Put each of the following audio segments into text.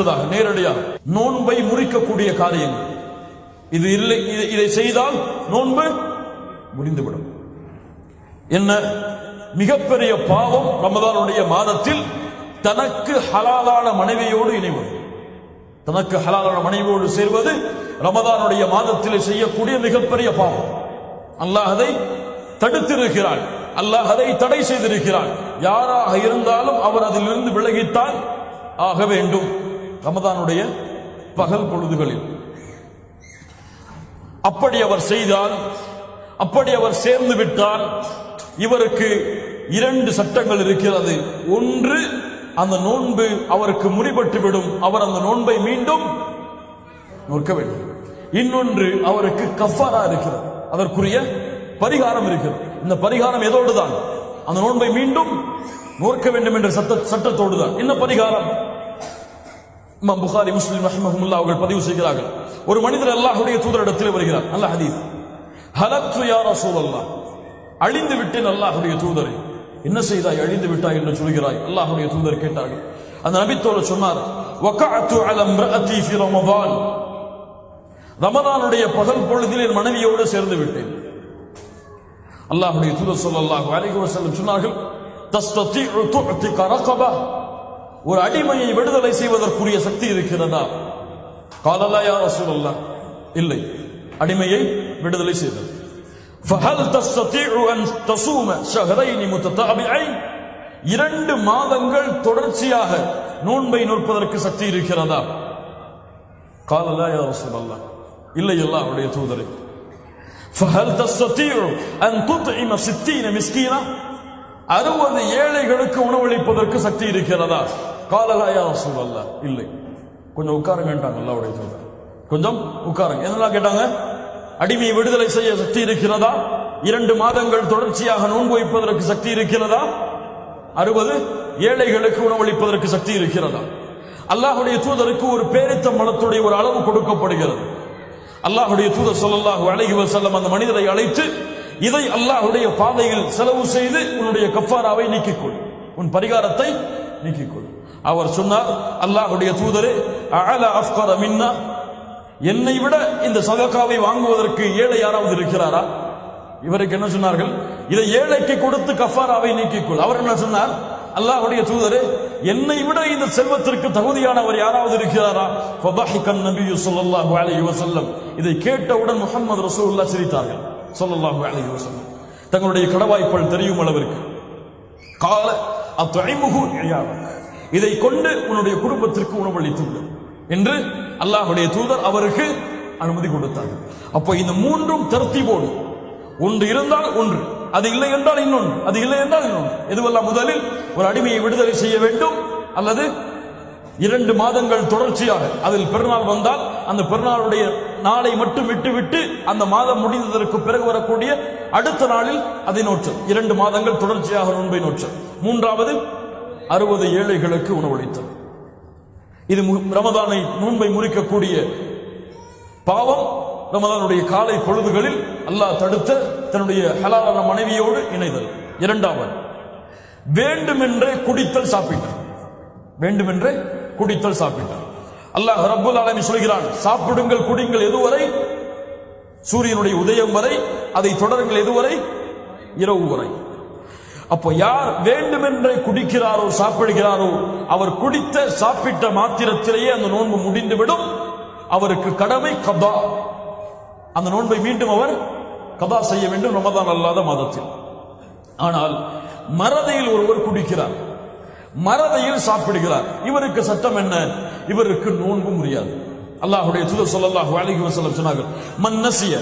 அடுத்ததாக நேரடியாக நோன்பை முறிக்கக்கூடிய காரியங்கள். இது இல்லை இதை செய்தால் நோன்பு முடிந்துவிடும். என்ன? மிகப்பெரிய பாவம் ரமதானுடைய மாதத்தில் தனக்கு ஹலாலான மனைவியோடு இணைவது. தனக்கு ஹலாலான மனைவியோடு சேர்வது ரமதானுடைய மாதத்தில் செய்யக்கூடிய மிகப்பெரிய பாவம். அல்லாஹ் அதை தடுத்திருக்கிறான் அல்லாஹ் அதை தடை செய்திருக்கிறான் யாராக இருந்தாலும் அவர் அதிலிருந்து விலகித்தான் ஆக வேண்டும். ரமதானுடைய பகல் பொழுதுகளில். அப்படி அவர் செய்தால் அப்படி அவர் சேர்ந்து விட்டால் இவருக்கு இரண்டு சட்டங்கள் இருக்கிறது. ஒன்று அந்த நோன்பு அவருக்கு முடிபட்டு விடும் அவர் அந்த நோன்பை மீண்டும் நோக்க வேண்டும். இன்னொன்று அவருக்கு கஃபாரா இருக்கிறது. அதற்குரிய பரிகாரம் இருக்கிறது. இந்த பரிகாரம் எதோடு தான் அந்த நோன்பை மீண்டும் நோக்க வேண்டும் என்ற சட்ட சட்டத்தோடு தான் என்ன பரிகாரம்? இமாம் புகாரி முஸ்லிம் ரஹ்மஹுல்லா அவர்கள் பதிவு செய்கிறார்கள் ஒரு மனிதர் அல்லாஹுடைய தூதரிடத்தில் வருகிறார் அல்ல ஹதீஸ் ஹலக்து யா ரசூலல்லாஹ் அழிந்து விட்டேன் அல்லாஹுடைய தூதரை என்ன செய்தாய் அழிந்து விட்டாய் என்று சொல்கிறாய் அல்லாஹுடைய தூதர் கேட்டார்கள் அந்த நபித்தோடு சொன்னார் வகஅத்து அலா இம்ரஅதி ஃபி ரமதான் ரமதானுடைய பகல் பொழுதில் என் மனைவியோடு சேர்ந்து விட்டேன் அல்லாஹுடைய தூதர் ஸல்லல்லாஹு அலைஹி வஸல்லம் சொன்னார்கள் தஸ்ததீஉ துஅதிக கரகபா ஒரு அடிமையை விடுதலை செய்வதற்குரிய சக்தி இருக்கிறதா காலலா யா ரசூலல்லாஹ் இல்லை அடிமையை விடுதலை செய்தல் فهل تستطيع أن تصوم شهرين متتابعين இரண்டு மாதங்கள் தொடர்ச்சியாக நோன்பை நோற்பதற்கு சக்தி இருக்கிறதா காலலா யா ரசூலல்லாஹ் இல்லை அல்லாஹ்வுடைய தூதரே فهل تستطيع أن تطعم ستين مسكينا அறுபது ஏழைகளுக்கு உணவளிப்பதற்கு சக்தி இருக்கிறதா? காலலா சூழல்ல இல்லை. கொஞ்சம் உட்காருங்கன்றாங்க அல்லாவுடைய தூதர். கொஞ்சம் உட்காருங்க. என்னெல்லாம் கேட்டாங்க? அடிமையை விடுதலை செய்ய சக்தி இருக்கிறதா? இரண்டு மாதங்கள் தொடர்ச்சியாக நோன்பு வைப்பதற்கு சக்தி இருக்கிறதா? அறுபது ஏழைகளுக்கு உணவளிப்பதற்கு சக்தி இருக்கிறதா? அல்லாஹுடைய தூதருக்கு ஒரு பேரித்த மலத்துடைய ஒரு அளவு கொடுக்கப்படுகிறது. அல்லாஹுடைய தூதர் சொல்லல்லாஹு அழகிவர் செல்லம் அந்த மனிதரை அழைத்து இதை அல்லாஹ்வுடைய பாதையில் செலவு செய்து உன்னுடைய கஃபாராவை நீக்கிக்கொள். உன் பரிகாரத்தை நீக்கிக்கொள். அவர் சொன்னார் அல்லாஹ்வுடைய தூதரே அஅல அஃப்கர மின்னா? என்னை விட இந்த சதக்காவை வாங்குவதற்கு ஏழை யாராவது இருக்கிறாரா? இவருக்கு என்ன சொன்னார்கள்? இதை ஏழைக்கு கொடுத்து கஃபாராவை நீக்கிக்கொள். அவர் என்ன சொன்னார்? அல்லாஹுடைய தூதரே என்னை விட இந்த செல்வத்திற்கு தகுதியானவர் யாராவது இருக்கிறாரா? ஃபதஹிகன் நபியு ஸல்லல்லாஹு அலைஹி வஸல்லம். இதை கேட்டவுடன் முஹம்மது ரசூலுல்லாஹ் சிரித்தார்கள். ஸல்லல்லாஹு அலைஹி வஸல்லம். தங்களுடைய கடவாய்ப்பல் தெரியும் அளவிற்கு. கால அத்துஐமுகு இயாவக் இதை கொண்டு உன்னுடைய குடும்பத்திற்கு உணவளித்துள்ளது விடும் என்று அல்லாஹ்வுடைய தூதர் அவருக்கு அனுமதி கொடுத்தார். அப்போ இந்த மூன்றும் தர்த்திபோடு. ஒன்று இருந்தால் ஒன்று. அது இல்லை என்றால் இன்னொன்று. அது இல்லை என்றால் இன்னொன்று. எதுவெல்லாம் முதலில்? ஒரு அடிமையை விடுதலை செய்ய வேண்டும் அல்லது இரண்டு மாதங்கள் தொடர்ச்சியாக அதில் பெருநாள் வந்தால் அந்த பெருநாளுடைய நாளை மட்டும் விட்டுவிட்டு அந்த மாதம் முடிந்ததற்கு பிறகு வரக்கூடிய அடுத்த நாளில் அதை நோற்றல் இரண்டு மாதங்கள் தொடர்ச்சியாக நோன்பை நோற்றல் மூன்றாவது அறுபது ஏழைகளுக்கு உணவளித்தல் இது மு- ரமதானை நோன்பை முறிக்கக்கூடிய பாவம் ரமதானுடைய காலை பொழுதுகளில் அல்லாஹ் தடுத்த தன்னுடைய ஹலாலான மனைவியோடு இணைதல். இரண்டாவது வேண்டுமென்றே குடித்தல் சாப்பிட்டார் வேண்டுமென்றே குடித்தல் சாப்பிட்டார் அல்லாஹ் ரப்புல் ஆலமி சொல்கிறான் சாப்பிடுங்கள் குடிங்கள் எதுவரை? சூரியனுடைய உதயம் வரை அதை தொடருங்கள் எதுவரை? இரவு வரை. அப்போ யார் வேண்டுமென்றே குடிக்கிறாரோ சாப்பிடுகிறாரோ அவர் குடித்த சாப்பிட்ட மாத்திரத்திலேயே அந்த நோன்பு முடிந்துவிடும். அவருக்கு கடமை கதா. அந்த நோன்பை மீண்டும் அவர் கதா செய்ய வேண்டும் ரமதான் அல்லாத மாதத்தில். ஆனால் மறதையில் ஒருவர் குடிக்கிறார். மறதையில் சாப்பிடுகிறார். இவருக்கு சட்டம் என்ன? இவருக்கு நோன்பு முடியாது. அல்லாஹுடைய தூதர் சொல்லல்லாஹு அலைஹி வஸல்லம் சொன்னார்கள் மன்னசிய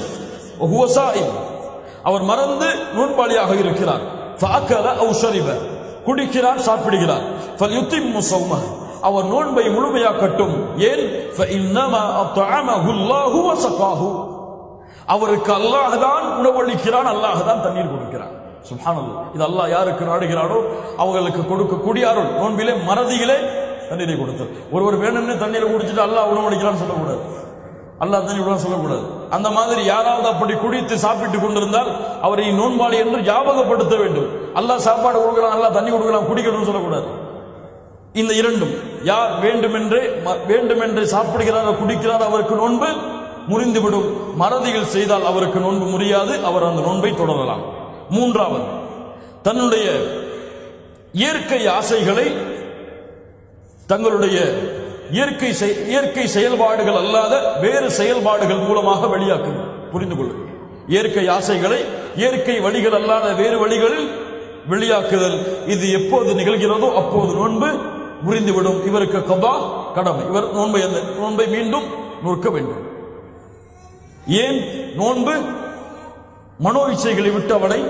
அவர் மறந்து நோன்பாளியாக இருக்கிறார். ஃபஅக்கல ஔஷரிப குடிக்கிறார் சாப்பிடுகிறார். ஃபல்யுத்திம்மு முசௌம அவர் நோன்பை முழுமையாக்கட்டும். ஏன்? அவருக்கு அல்லாஹ் தான் உணவளிக்கிறான் அல்லாஹ் தான் தண்ணீர் கொடுக்கிறான். சுப்ஹானல்லாஹ். இது அல்லாஹ் யாருக்கு நாடுகிறாரோ அவங்களுக்கு கொடுக்கக்கூடிய அருள். நோன்பிலே மறதியிலே தண்ணீரை கொடுத்து. ஒருவர் வேணும்னு தண்ணீரை குடிச்சிட்டு அல்லாஹ் உணவளிக்கிறான்னு சொல்லக்கூடாது. அல்லாஹ் தண்ணி விட சொல்லக்கூடாது. அந்த மாதிரி யாராவது அப்படி குடித்து சாப்பிட்டு கொண்டிருந்தால் அவரை நோன்பாளி என்று ஞாபகப்படுத்த வேண்டும். அல்லாஹ் சாப்பாடு கொடுக்கலாம் அல்லா தண்ணி கொடுக்கலாம் குடிக்கணும்னு சொல்லக்கூடாது. இந்த இரண்டும் யார் வேண்டுமென்றே ம- வேண்டுமென்றே சாப்பிடுகிறார் குடிக்கிறார் அவருக்கு நோன்பு முறிந்துவிடும். மறதியில் செய்தால் அவருக்கு நோன்பு முறியாது அவர் அந்த நோன்பை தொடரலாம். மூன்றாவது தன்னுடைய இயற்கை ஆசைகளை தங்களுடைய இயற்கை செய்- இயற்கை செயல்பாடுகள் அல்லாத வேறு செயல்பாடுகள் மூலமாக வெளியாக்குது புரிந்து கொள்ளுங்கள். இயற்கை ஆசைகளை இயற்கை வழிகள் அல்லாத வேறு வழிகளில் வெளியாக்குதல் இது எப்போது நிகழ்கிறதோ அப்போது நோன்பு முறிந்துவிடும். இவருக்கு கபா கடமை. இவர் நோன்பை அந்த நோன்பை மீண்டும் நோக்க வேண்டும். ஏன்? நோன்பு மனோ இச்சைகளை விட்டு அவனை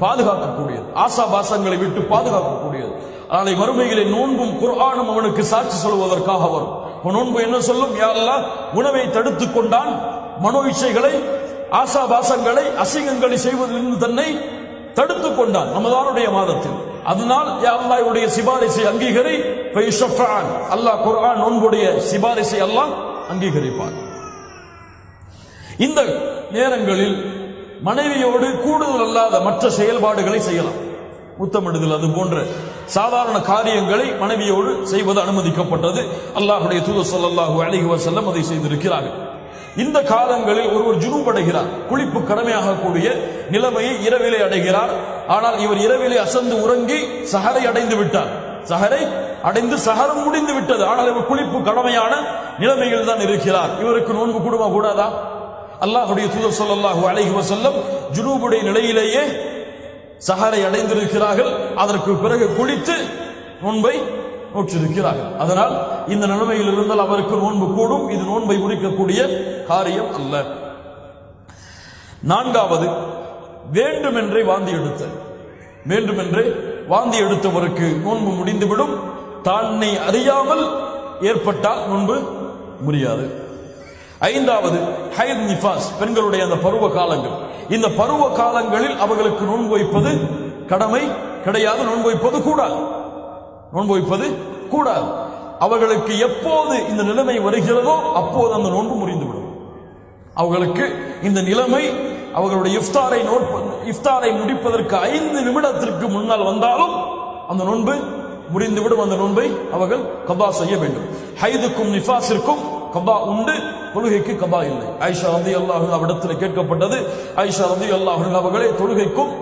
பாதுகாக்கக்கூடியது. ஆசாபாசங்களை விட்டு பாதுகாக்கக்கூடியது. நாளை மறுமைகளை நோன்பும் குர்ஆனும் அவனுக்கு சாட்சி சொல்வதற்காக வரும். நோன்பு என்ன சொல்லும்? யா அல்லாஹ் உணவை தடுத்துக் கொண்டான். மனோ இச்சைகளை ஆசாபாசங்களை அசிங்கங்களை செய்வதிலிருந்து தன்னை தடுத்துக் கொண்டான் ரமதானுடைய மாதத்தில். அதனால் யா இவருடைய சிபாரிசை அங்கீகரி அல்லாஹ் குர்ஆன் நோன்புடைய சிபாரிசை அல்லாஹ் அங்கீகரிப்பான். இந்த நேரங்களில் மனைவியோடு கூடுதல் அல்லாத மற்ற செயல்பாடுகளை செய்யலாம். முத்தமிடுதல் அது போன்ற. சாதாரண காரியங்களை மனைவியோடு செய்வது அனுமதிக்கப்பட்டது. அல்லாஹுடைய தூது ஸல்லல்லாஹு அலைஹி வசல்லம் அதை செய்திருக்கிறார்கள். இந்த காலங்களில் ஒருவர் ஜுனூப் அடைகிறார். குளிப்பு கடமையாகக்கூடிய நிலைமையை இரவிலே அடைகிறார். ஆனால் இவர் இரவிலே அசந்து உறங்கி சஹரை அடைந்து விட்டார். சஹரை அடைந்து சஹரம் முடிந்து விட்டது. ஆனால் இவர் குளிப்பு கடமையான நிலைமையில் தான் இருக்கிறார். இவருக்கு நோன்பு கூடுமா கூடாதா? அல்லாஹுடைய தூதர் ஸல்லல்லாஹு அழகி வசல்லம் ஜுனூபுடைய நிலையிலேயே சஹரை அடைந்திருக்கிறார்கள். அதற்கு பிறகு குளித்து நோன்பை நோற்றிருக்கிறார்கள். அதனால் இந்த நிலைமையில் இருந்தால் அவருக்கு நோன்பு கூடும். இது நோன்பை முடிக்கக்கூடிய காரியம் அல்ல. நான்காவது வேண்டுமென்றே வாந்தி எடுத்தல் வேண்டுமென்றே வாந்தி எடுத்தவருக்கு நோன்பு முடிந்துவிடும். தன்னை அறியாமல் ஏற்பட்டால் நோன்பு முடியாது. ஐந்தாவது ஹைத் நிஃபாஸ் பெண்களுடைய அந்த பருவ காலங்கள். இந்த பருவ காலங்களில் அவர்களுக்கு நோன்பு வைப்பது கடமை கிடையாது. நோன்பு வைப்பது கூடாது. நோன்பு வைப்பது கூடாது. அவர்களுக்கு எப்போது இந்த நிலைமை வருகிறதோ அப்போது அந்த நோன்பு முறிந்துவிடும். அவர்களுக்கு இந்த நிலைமை அவர்களுடைய இஃப்தாரை இஃப்தாரை முடிப்பதற்கு ஐந்து நிமிடத்திற்கு முன்னால் வந்தாலும் அந்த நோன்பு முடிந்துவிடும் அந்த நோன்பை அவர்கள் கபா செய்ய வேண்டும். ஹைதுக்கும் நிஃபாஸிற்கும் கபா உண்டு. தொழுகைக்கு கபா இல்லை. ஐஷா ரதி அல்லாஹ் அவரிடத்தில் கேட்கப்பட்டது. ஐஷா ரதி அல்லாஹ் அவர்களே தொழுகைக்கும்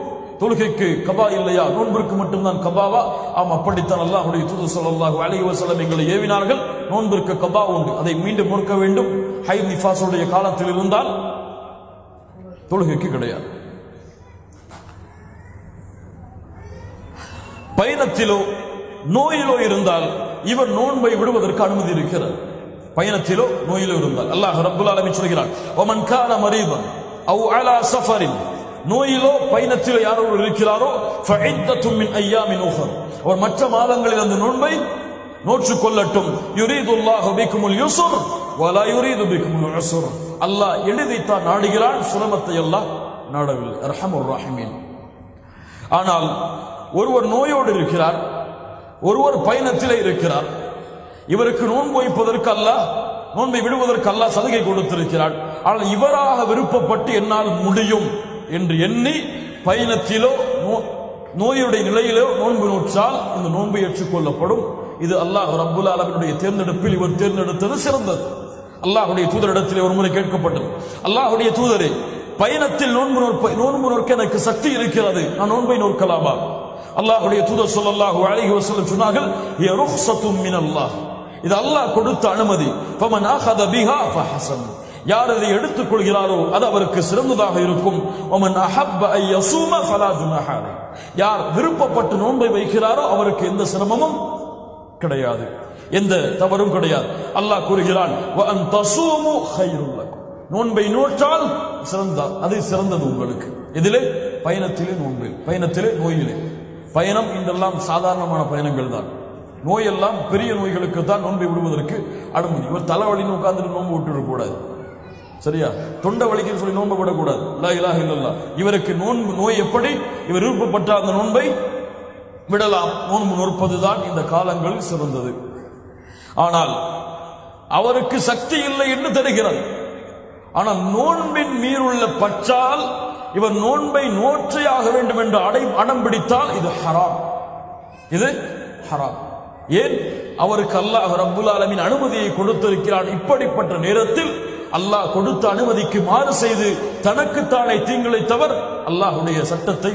தொழுகைக்கு கபா இல்லையா? நோன்பிற்கு மட்டும்தான் கபாவா? ஆம் அப்படித்தான் அல்லாஹுடைய தூது ஸல்லல்லாஹு அலைஹி வஸல்லம் எங்களை ஏவினார்கள். நோன்பிற்கு கபா உண்டு. அதை மீண்டும் நோக்க வேண்டும். ஹை நிஃபாசுடைய காலத்தில் இருந்தால் தொழுகைக்கு கிடையாது. பயணத்திலோ நோயிலோ இருந்தால் இவர் நோன்பை விடுவதற்கு அனுமதி இருக்கிறது. பயணத்திலோ நோயிலோ இருந்தால். அல்லாஹ் ரப்புல் ஆலமி சொல்கிறான். ஒமன் கால மரீதன் அவ் அலா சஃபரின். நோயிலோ பயணத்திலோ யாரோ இருக்கிறாரோ ஃபஇத்தத்தும் மின் ஐயாமின் உஹர். அவர் மற்ற மாதங்களில் அந்த நோன்பை நோற்று கொள்ளட்டும் யுரீதுல்லாஹு பிக்குமுல் யுஸ்ர் வலா யுரீது பிக்குமுல் உஸ்ர் அல்லாஹ் எளிதைத்தான் நாடுகிறான் சிரமத்தை எல்லாம் நாடவில்லை. ரஹமுர் ராஹிமீன். ஆனால் ஒருவர் நோயோடு இருக்கிறார் ஒருவர் பயணத்திலே இருக்கிறார் இவருக்கு நோன்பு வைப்பதற்கு அல்லாஹ் நோன்பை விடுவதற்கு அல்லாஹ் சலுகை கொடுத்திருக்கிறார் ஆனால் இவராக விருப்பப்பட்டு என்னால் முடியும் என்று எண்ணி பயணத்திலோ நோ- நோயுடைய நிலையிலோ நோன்பு நோற்றால் இந்த நோன்பு ஏற்றுக்கொள்ளப்படும். இது அல்லாஹ் ரப்புல் அலமினுடைய தேர்ந்தெடுப்பில் இவர் தேர்ந்தெடுத்தது சிறந்தது. அல்லாஹுடைய தூதரிடத்தில் ஒரு முறை கேட்கப்பட்டது. அல்லாஹ்வுடைய தூதரே பயணத்தில் நோன்பு நோற்ப நோன்பு நோக்க எனக்கு சக்தி இருக்கிறது. நான் நோன்பை நோக்கலாமா அல்லாஹுடைய தூதர் சொல்லல்லாஹு அழகி வஸல்லம் சொன்னார்கள் "ஹிய ருக்ஸத்தும் மினல்லாஹ்." இது அல்லாஹ் கொடுத்த அனுமதி. யார் அதை எடுத்துக் கொள்கிறாரோ அது அவருக்கு சிறந்ததாக இருக்கும். ஒமன் ஐ யார் விருப்பப்பட்டு நோன்பை வைக்கிறாரோ அவருக்கு எந்த சிரமமும் கிடையாது. எந்த தவறும் கிடையாது. அல்லாஹ் கூறுகிறான் "வ நோன்பை நோற்றால் சிறந்த அது சிறந்தது உங்களுக்கு. இதிலே பயணத்திலே நோன்பில் பயணத்திலே நோயிலே. பயணம் இன்றெல்லாம் சாதாரணமான பயணங்கள் தான் நோயெல்லாம் பெரிய நோய்களுக்கு தான் நோன்பை விடுவதற்கு அனுமதி. இவர் தலைவலின்னு உட்கார்ந்துட்டு நோன்பு விட்டுவிடக்கூடாது சரியா? தொண்டை வலிக்குன்னு சொல்லி நோன்பு விடக்கூடாது. லா இலாஹ இல்லல்லா இவருக்கு நோன்பு நோய் எப்படி? இவர் விருப்பப்பட்ட அந்த நோன்பை விடலாம். நோன்பு நோற்பதுதான் இந்த காலங்களில் சிறந்தது. ஆனால் அவருக்கு சக்தி இல்லை என்று தெரிகிறது. ஆனால் நோன்பின் மீறுள்ள பற்றால் இவர் நோன்பை நோற்றையாக வேண்டும் என்று அடை அடம் பிடித்தால் இது ஹராம். இது ஹராம். ஏன்? அவருக்கு அல்லாஹ் ரப்புல் ஆலமின் அனுமதியை கொடுத்திருக்கிறான். இப்படிப்பட்ட நேரத்தில் அல்லாஹ் கொடுத்த அனுமதிக்கு மாறு செய்து தனக்குத்தானே தீங்கிழைத்தவர் அல்லாஹுடைய சட்டத்தை